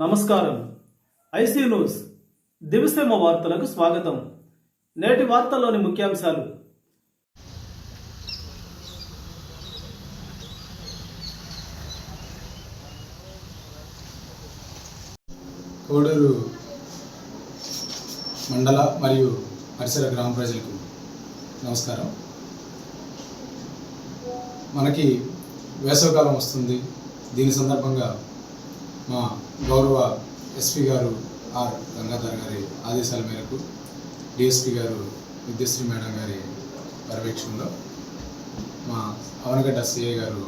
నమస్కారం. IC news. దివిసేమ వార్తలకు స్వాగతం. నేటి వార్తల్లోని ముఖ్యాంశాలు. కోడూరు మండల మరియు పరిసర గ్రామ ప్రజలకు నమస్కారం. మనకి వేసవికాలం వస్తుంది. దీని సందర్భంగా మా గౌరవ ఎస్పీ గారు ఆర్ గంగాధర్ గారి ఆదేశాల మేరకు డిఎస్పీ గారు విద్యశ్రీ మేడం గారి పర్యవేక్షణలో మా అవనగడ్డ సిఐ గారు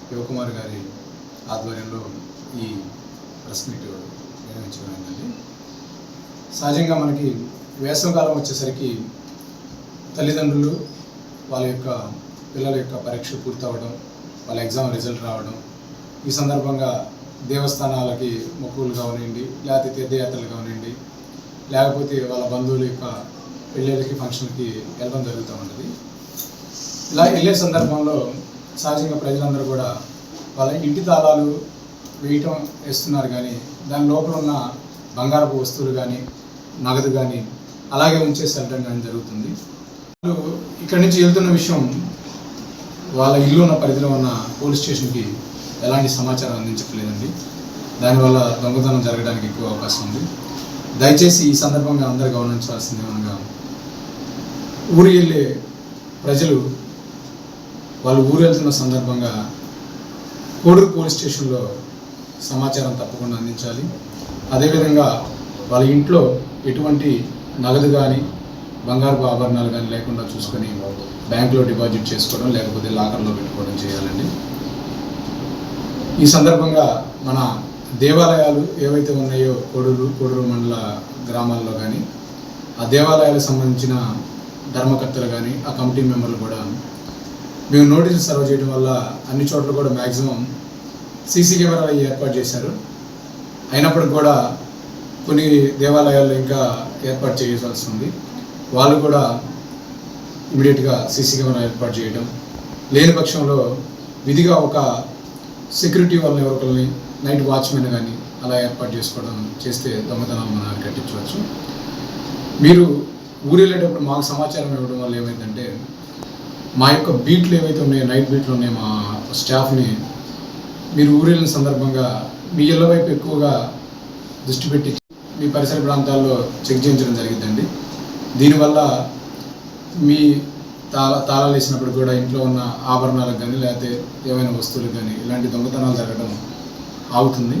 శివకుమార్ గారి ఆధ్వర్యంలో ఈ ప్రెస్ మీట్ నిర్వహించబడిందండి సహజంగా మనకి వేసవకాలం వచ్చేసరికి తల్లిదండ్రులు వాళ్ళ యొక్క పిల్లల యొక్క పరీక్ష పూర్తవడం వాళ్ళ ఎగ్జామ్ రిజల్ట్ రావడం ఈ సందర్భంగా దేవస్థానాలకి మొక్కులు కానివ్వండి లేకపోతే తీర్థయాత్రలు కానివ్వండి లేకపోతే వాళ్ళ బంధువుల యొక్క పెళ్ళిళ్ళకి ఫంక్షన్కి వెళ్ళడం జరుగుతూ ఉంటుంది. ఇలా వెళ్ళే సందర్భంలో సహజంగా ప్రజలందరూ కూడా వాళ్ళ ఇంటి తాళాలు వేయటం వేస్తున్నారు కానీ దాని లోపల ఉన్న బంగారపు వస్తువులు కానీ నగదు కానీ అలాగే ఉంచేసి వెళ్ళడం కానీ జరుగుతుంది. వాళ్ళు ఇక్కడి నుంచి వెళ్తున్న విషయం వాళ్ళ ఇల్లు ఉన్న పరిధిలో ఉన్న పోలీస్ స్టేషన్కి ఎలాంటి సమాచారం అందించట్లేదండి. దానివల్ల దొంగతనం జరగడానికి ఎక్కువ అవకాశం ఉంది. దయచేసి ఈ సందర్భంగా అందరు గమనించాల్సింది అనగా ఊరు వెళ్ళే ప్రజలు వాళ్ళు ఊరు వెళ్తున్న సందర్భంగా కోడూరు పోలీస్ స్టేషన్లో సమాచారం తప్పకుండా అందించాలి. అదేవిధంగా వాళ్ళ ఇంట్లో ఎటువంటి నగదు కానీ బంగారు ఆభరణాలు కానీ లేకుండా చూసుకొని బ్యాంకులో డిపాజిట్ చేసుకోవడం లేకపోతే లాకర్లో పెట్టుకోవడం చేయాలండి. ఈ సందర్భంగా మన దేవాలయాలు ఏవైతే ఉన్నాయో కోడూరు కోడూరు మండల గ్రామాల్లో కానీ ఆ దేవాలయాలకు సంబంధించిన ధర్మకర్తలు కానీ ఆ కమిటీ మెంబర్లు కూడా మేము నోటీసులు సర్వ్ చేయడం వల్ల అన్ని చోట్ల కూడా మ్యాక్సిమం సీసీ కెమెరాలు అవి ఏర్పాటు చేశారు. అయినప్పటికి కూడా కొన్ని దేవాలయాల్లో ఇంకా ఏర్పాటు చేయాల్సి ఉంది. వాళ్ళు కూడా ఇమీడియట్గా సీసీ కెమెరా ఏర్పాటు చేయడం లేని పక్షంలో విధిగా ఒక సెక్యూరిటీ వాళ్ళని ఎవరికల్ని నైట్ వాచ్మెన్ కానీ అలా ఏర్పాటు చేసుకోవడం చేస్తే దొంగతనాలు మనం అరికట్టించవచ్చు మీరు ఊరు వెళ్ళేటప్పుడు మాకు సమాచారం ఇవ్వడం వల్ల ఏమైందంటే మా యొక్క బీట్లు ఏవైతే ఉన్నాయో నైట్ బీట్లు ఉన్నాయో మా స్టాఫ్ని మీరు ఊరు వెళ్ళిన సందర్భంగా మీ ఇళ్ళ వైపు ఎక్కువగా దృష్టి పెట్టి మీ పరిసర ప్రాంతాల్లో చెక్ చేయించడం జరిగిందండి. దీనివల్ల మీ తాళ తాళాలు వేసినప్పుడు కూడా ఇంట్లో ఉన్న ఆభరణాలకు కానీ లేకపోతే ఏమైనా వస్తువులకు కానీ ఇలాంటి దొంగతనాలు జరగడం ఆగుతుంది.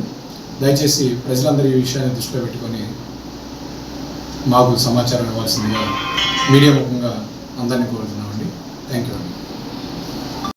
దయచేసి ప్రజలందరూ ఈ విషయాన్ని దృష్టిలో పెట్టుకొని మాకు సమాచారం ఇవ్వాల్సిందిగా మీడియా ముఖంగా అందరినీ కోరుతున్నామండి. Thank you